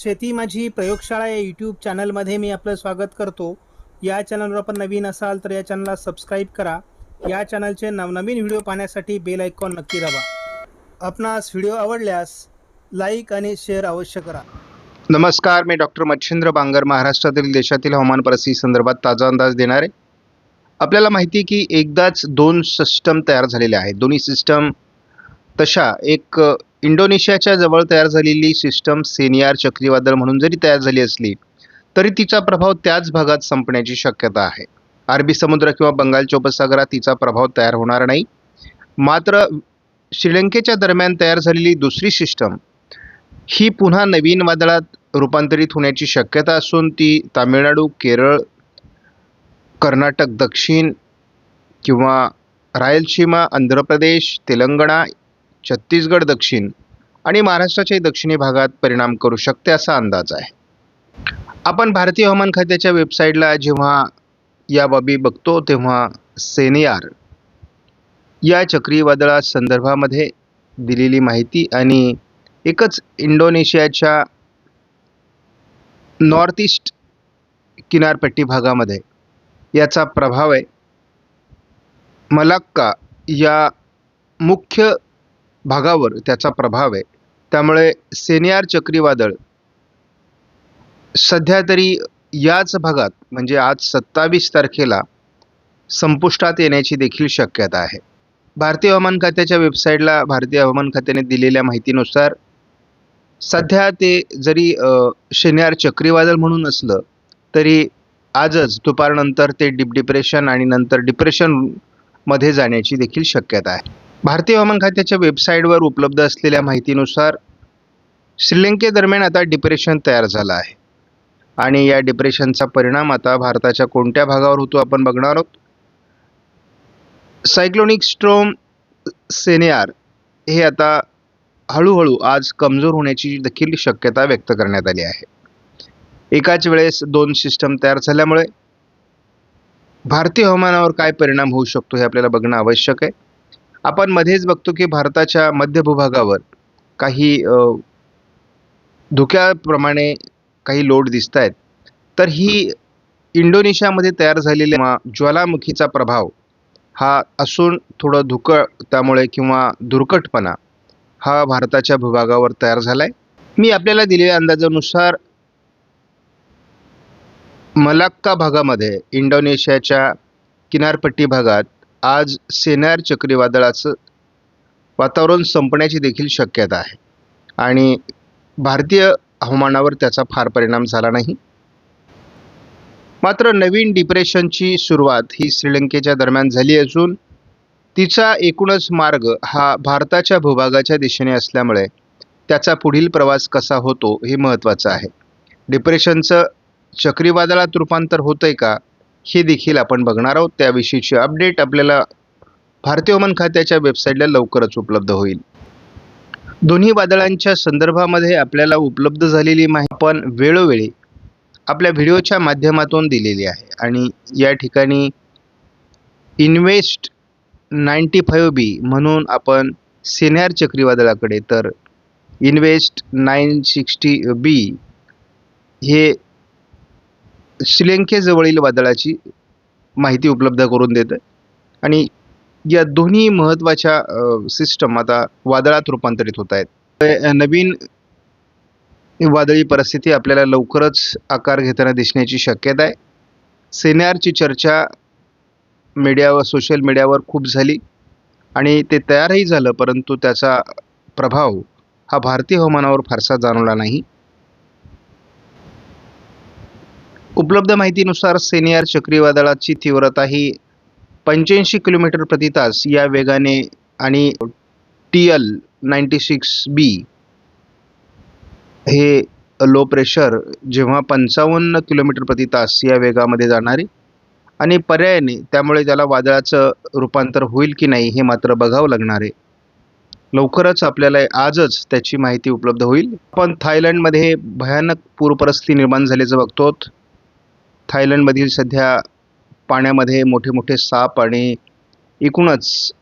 शेती माझी प्रयोगशाळा या यूट्यूब चॅनलमध्ये मी आपलं स्वागत करतो. या चॅनलवर आपण नवीन असाल तर या चॅनलला सबस्क्राईब करा. या चॅनलचे नवनवीन व्हिडिओ पाहण्यासाठी बेल आयकॉन नक्की दाबा. आपणास व्हिडिओ आवडल्यास लाईक आणि शेअर अवश्य करा. नमस्कार मी डॉक्टर मच्छिंद्र बांगर महाराष्ट्रातील देशातील हवामान परिस्थिती संदर्भात ताजा अंदाज देणार. आहे आपल्याला माहिती की एकदाच दोन सिस्टम तयार झालेले आहेत. दोन्ही सिस्टम तशा एक इंडोनेशियाच्या जवळ तयार झालेली सिस्टम सेनियार चक्रीवादळ म्हणून जरी तयार झाली असली तरी तिचा प्रभाव त्याच भागात संपण्याची शक्यता आहे. अरबी समुद्र किंवा बंगालच्या उपसागरात तिचा प्रभाव तयार होणार नाही. मात्र श्रीलंकेच्या दरम्यान तयार झालेली दुसरी सिस्टम ही पुन्हा नवीन वादळात रूपांतरित होण्याची शक्यता असून ती तामिळनाडू केरळ कर्नाटक दक्षिण किंवा रायलसीमा आंध्र प्रदेश तेलंगणा छत्तीसगड दक्षिण आणि महाराष्ट्राच्याही दक्षिणी भागात परिणाम करू शकते असा अंदाज आहे. आपण भारतीय हवामान खात्याच्या वेबसाईटला जेव्हा या बाबी बघतो तेव्हा सेनियार या चक्रीवादळा संदर्भामध्ये दिलेली माहिती आणि एकच इंडोनेशियाच्या नॉर्थ ईस्ट किनारपट्टी भागामध्ये याचा प्रभाव आहे. मलाक्का या मुख्य भागावर त्याचा प्रभाव आहे. त्यामुळे सेनियार चक्रीवादळ सध्या तरी याच भागात म्हणजे आज सत्तावीस तारखेला संपुष्टात येण्याची देखील शक्यता आहे. भारतीय हवामान खात्याच्या वेबसाईटला भारतीय हवामान खात्याने दिलेल्या माहितीनुसार सध्या ते जरी शनिवार चक्रीवादळ म्हणून असलं तरी आजच दुपारनंतर ते डीप डिप्रेशन आणि नंतर डिप्रेशनमध्ये जाण्याची देखील शक्यता आहे. भारतीय हवामान खात्याच्या वेबसाईटवर उपलब्ध असलेल्या माहितीनुसार श्रीलंकेदरम्यान आता डिप्रेशन तयार झालं आहे. आणि या डिप्रेशनचा परिणाम आता भारताच्या कोणत्या भागावर होतो आपण बघणार आहोत? सायक्लोनिक स्ट्रोम सेनेआर हे आता हळूहळू आज कमजोर होण्याची देखील शक्यता व्यक्त करण्यात आली आहे. एकाच वेळेस दोन सिस्टम तयार झाल्यामुळे भारतीय हवामानावर काय परिणाम होऊ शकतो हे आपल्याला बघणं आवश्यक आहे. आपण मध्येच बघतो की भारताच्या मध्य भूभागावर काही धुक्याप्रमाणे काही लोट दिसत आहेत तर ही इंडोनेशियामध्ये तयार झालेल्या ज्वालामुखीचा प्रभाव हा असून थोडं धुकळ त्यामुळे किंवा दुर्कटपणा हा भारताच्या भूभागावर तयार झाला आहे मी आपल्याला दिलेल्या अंदाजानुसार मलाक्का भागामध्ये इंडोनेशियाच्या किनारपट्टी भागात आज सेनार चक्रीवादळाचं वातावरण संपण्याची देखील शक्यता आहे. आणि भारतीय हवामानावर त्याचा फार परिणाम झाला नाही. मात्र नवीन डिप्रेशनची सुरुवात ही श्रीलंकेच्या दरम्यान झाली असून तिचा एकूणच मार्ग हा भारताच्या भूभागाच्या दिशेने असल्यामुळे त्याचा पुढील प्रवास कसा होतो हे महत्त्वाचं आहे. डिप्रेशनचं चक्रीवादळात रूपांतर होतंय का? हे देखील आपण बघणार आहोत. त्याविषयीची अपडेट आपल्याला भारतीय हवामान खात्याच्या वेबसाईटला लवकरच उपलब्ध होईल. दोन्ही वादळांच्या संदर्भामध्ये आपल्याला उपलब्ध झालेली माहिती आपण वेळोवेळी आपल्या व्हिडिओच्या माध्यमातून दिलेली आहे. आणि या ठिकाणी इन्वेस्ट नाईन्टी फाईव्ह बी म्हणून आपण सेन्यार चक्रीवादळाकडे तर इन्वेस्ट नाईन सिक्स्टी बी हे श्रीलंकेजवळील वादळाची माहिती उपलब्ध करून देतं. आणि या दोन्ही महत्त्वाच्या सिस्टम आता वादळात रूपांतरित होत आहेत. नवीन वादळी परिस्थिती आपल्याला लवकरच आकार घेताना दिसण्याची शक्यता आहे. सेन्यारची चर्चा मीडियावर सोशल मीडियावर खूप झाली आणि ते तयारही झालं परंतु त्याचा प्रभाव हा भारतीय हवामानावर फारसा जाणवला नाही. उपलब्ध माहितीनुसार सेनियार चक्रीवादळाची तीव्रता ही पंच्याऐंशी किलोमीटर प्रति तास या वेगाने आणि T L ninety six B हे लो प्रेशर जेव्हा पंचावन्न किलोमीटर प्रति तास या वेगामध्ये जाणारे आणि पर्यायाने त्यामुळे त्याला वादळाचं रूपांतर होईल की नाही हे मात्र बघावं लागणार. आहे लवकरच आपल्याला आजच त्याची माहिती उपलब्ध होईल. आपण थायलंडमध्ये भयानक पूरपरिस्थिती निर्माण झाल्याचं बघतो थायलंडमधील सध्या पाण्यामध्ये मोठे मोठे साप आणि एकूणच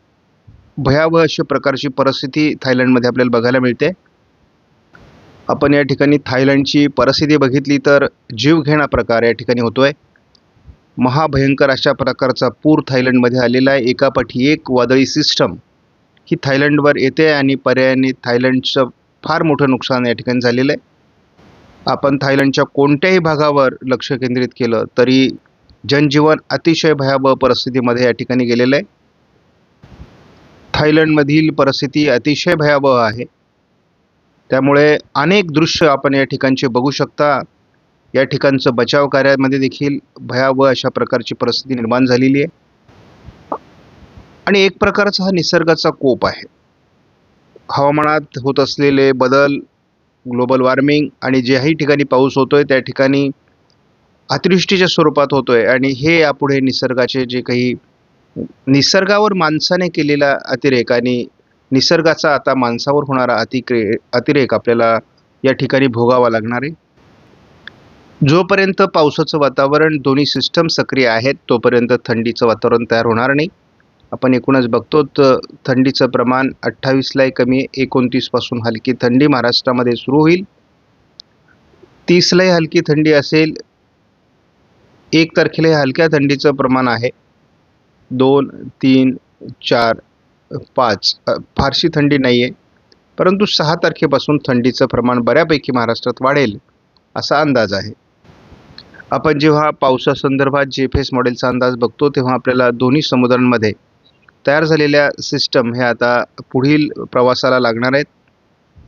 भयावह अशा प्रकारची परिस्थिती थायलंडमध्ये आपल्याला बघायला मिळते. आपण या ठिकाणी थायलंडची परिस्थिती बघितली तर जीवघेणा प्रकार या ठिकाणी होतो आहे महाभयंकर अशा प्रकारचा पूर थायलंडमध्ये आलेला आहे. एकापाठी एक वादळी सिस्टम ही थायलंडवर येते आणि पर्यायाने थायलंडचं फार मोठं नुकसान या ठिकाणी झालेलं आहे. आपण थायलंडच्या कोणत्याही भागावर लक्ष केंद्रित केलं तरी जनजीवन अतिशय भयावह परिस्थितीमध्ये या ठिकाणी गेलेलं आहे. थायलंडमधील परिस्थिती अतिशय भयावह आहे. त्यामुळे अनेक दृश्य आपण या ठिकाणचे बघू शकता. या ठिकाणचं बचाव कार्यामध्ये देखील भयावह अशा प्रकारची परिस्थिती निर्माण झालेली आहे. आणि एक प्रकारचा हा निसर्गाचा कोप आहे. हवामानात होत असलेले बदल ग्लोबल वॉर्मिंग आणि ज्याही ठिकाणी पाऊस होतो आहे त्या ठिकाणी अतिवृष्टीच्या स्वरूपात होतो आहे आणि हे यापुढे निसर्गाचे जे काही निसर्गावर माणसाने केलेला अतिरेक आणि निसर्गाचा आता माणसावर होणारा अतिक्रे अतिरेक आपल्याला या ठिकाणी भोगावा लागणार आहे. जोपर्यंत पावसाचं वातावरण दोन्ही सिस्टम सक्रिय आहेत तोपर्यंत थंडीचं वातावरण तयार होणार नाही. आपण एकूणच बघतो तर थंडीचं प्रमाण अठ्ठावीसलाही कमी एकोणतीसपासून हलकी थंडी महाराष्ट्रामध्ये सुरू होईल. तीसलाही हलकी थंडी असेल एक तारखेला हलक्या थंडीचं प्रमाण आहे. दोन तीन चार पाच फारशी थंडी नाही आहे. परंतु सहा तारखेपासून थंडीचं प्रमाण बऱ्यापैकी महाराष्ट्रात वाढेल असा अंदाज आहे. आपण जेव्हा पावसासंदर्भात जे फेस मॉडेलचा अंदाज बघतो तेव्हा आपल्याला दोन्ही समुद्रांमध्ये तयार झालेल्या सिस्टम हे आता पुढील प्रवासाला लागणार आहेत.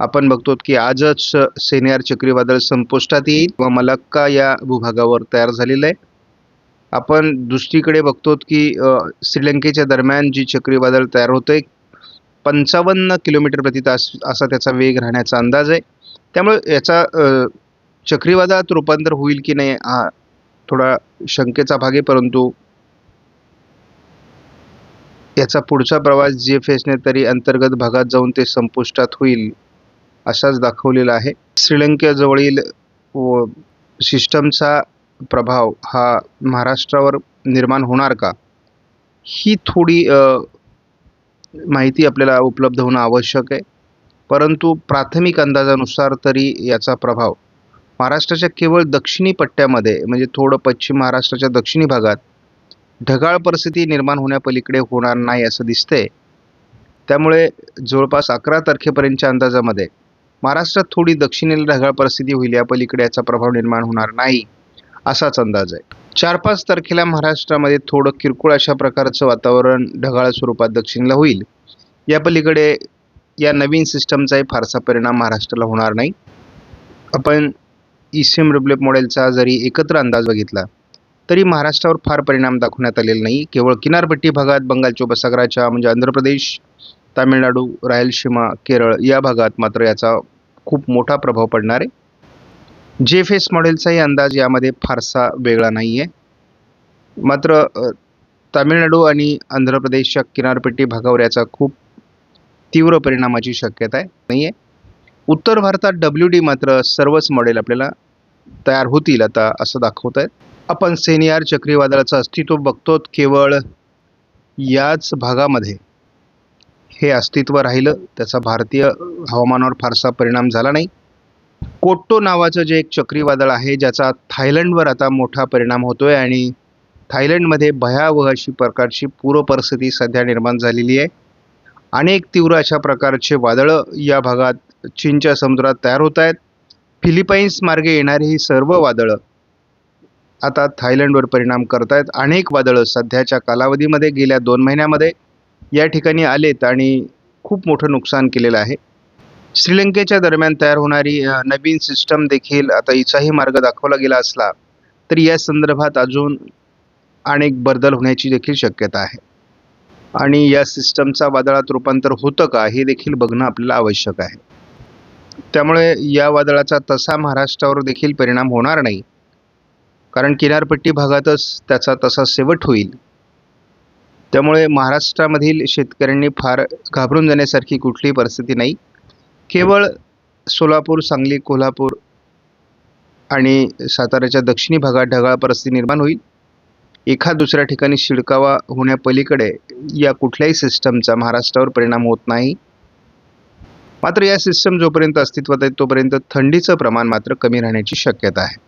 आपण बघतो की आजच सेनियर चक्रीवादळ संपुष्टात येईल व मलक्का या भूभागावर तयार झालेलं आहे. आपण दुसरीकडे बघतो की श्रीलंकेच्या दरम्यान जी चक्रीवादळ तयार होते पंचावन्न किलोमीटर प्रति तास असा त्याचा वेग राहण्याचा अंदाज आहे. त्यामुळे याचा चक्रीवादळात रूपांतर होईल की नाही हा थोडा शंकेचा भाग आहे परंतु याचा पुढचा प्रवास जी एफ एसने तरी अंतर्गत भागात जाऊन ते संपुष्टात होईल असाच दाखवलेला आहे. श्रीलंकेजवळील व सिस्टमचा प्रभाव हा महाराष्ट्रावर निर्माण होणार का? ही थोडी माहिती आपल्याला उपलब्ध होणं आवश्यक आहे. परंतु प्राथमिक अंदाजानुसार तरी याचा प्रभाव महाराष्ट्राच्या केवळ दक्षिणी पट्ट्यामध्ये म्हणजे थोडं पश्चिम महाराष्ट्राच्या दक्षिणी भागात ढगाळ परिस्थिती निर्माण होण्यापलीकडे होणार नाही असं दिसतंय. त्यामुळे जवळपास अकरा तारखेपर्यंतच्या अंदाजामध्ये महाराष्ट्रात थोडी दक्षिणेला ढगाळ परिस्थिती होईल या पलीकडे याचा प्रभाव निर्माण होणार नाही असाच अंदाज आहे. चार पाच तारखेला महाराष्ट्रामध्ये थोडं किरकोळ अशा प्रकारचं वातावरण ढगाळ स्वरूपात दक्षिणेला होईल. या पलीकडे या नवीन सिस्टमचाही फारसा परिणाम महाराष्ट्राला होणार नाही. आपण ई सीम रिप्लेप मॉडेलचा जरी एकत्र अंदाज बघितला तरी महाराष्ट्रावर फार परिणाम दाखवण्यात आलेला नाही. केवळ किनारपट्टी भागात बंगालच्या उपसागराच्या म्हणजे आंध्र प्रदेश तामिळनाडू रायलसीमा केरळ या भागात मात्र याचा खूप मोठा प्रभाव पडणार आहे. जे एफ एस मॉडेलचाही अंदाज यामध्ये फारसा वेगळा नाही आहे मात्र तामिळनाडू आणि आंध्र प्रदेशच्या किनारपट्टी भागावर याचा खूप तीव्र परिणामाची शक्यता आहे नाही आहे उत्तर भारतात डब्ल्यू डी मात्र सर्वच मॉडेल आपल्याला तयार होतील आता असं दाखवत आहेत आपण सेनियार चक्रीवादळाचं अस्तित्व बघतो केवळ याच भागामध्ये. हे अस्तित्व राहिलं त्याचा भारतीय हवामानावर फारसा परिणाम झाला नाही. कोट्टो नावाचं जे एक चक्रीवादळ आहे ज्याचा थायलंडवर आता मोठा परिणाम होतोय आणि थायलंडमध्ये भयावह अशी प्रकारची पूर परिस्थिती सध्या निर्माण झालेली आहे. अनेक तीव्र अशा प्रकारचे वादळं या भागात चीनच्या समुद्रात तयार होत आहेत. फिलिपाईन्स मार्गे येणारी ही सर्व वादळं आता थायलंडवर परिणाम करत आहेत अनेक वादळं सध्याच्या कालावधीमध्ये गेल्या दोन महिन्यामध्ये या ठिकाणी आलेत आणि खूप मोठं नुकसान केलेलं आहे. श्रीलंकेच्या दरम्यान तयार होणारी नवीन सिस्टम देखील आता हिचाही मार्ग दाखवला गेला असला तरी या संदर्भात अजून अनेक बदल होण्याची देखील शक्यता आहे. आणि या सिस्टमचा वादळात रूपांतर होतं का हे देखील बघणं आपल्याला आवश्यक आहे. त्यामुळे या वादळाचा तसा महाराष्ट्रावर देखील परिणाम होणार नाही. कारण किनारपट्टी भागातच त्याचा तसा शेवट होईल. त्यामुळे महाराष्ट्रामधील शेतकऱ्यांनी फार घाबरून जाण्यासारखी कुठलीही परिस्थिती नाही. केवळ सोलापूर सांगली कोल्हापूर आणि साताऱ्याच्या दक्षिणी भागात ढगाळ परिस्थिती निर्माण होईल. एखाद दुसऱ्या ठिकाणी शिडकावा होण्यापलीकडे या कुठल्याही सिस्टमचा महाराष्ट्रावर परिणाम होत नाही. मात्र या सिस्टम जोपर्यंत अस्तित्वात आहे तोपर्यंत थंडीचं प्रमाण मात्र कमी राहण्याची शक्यता आहे.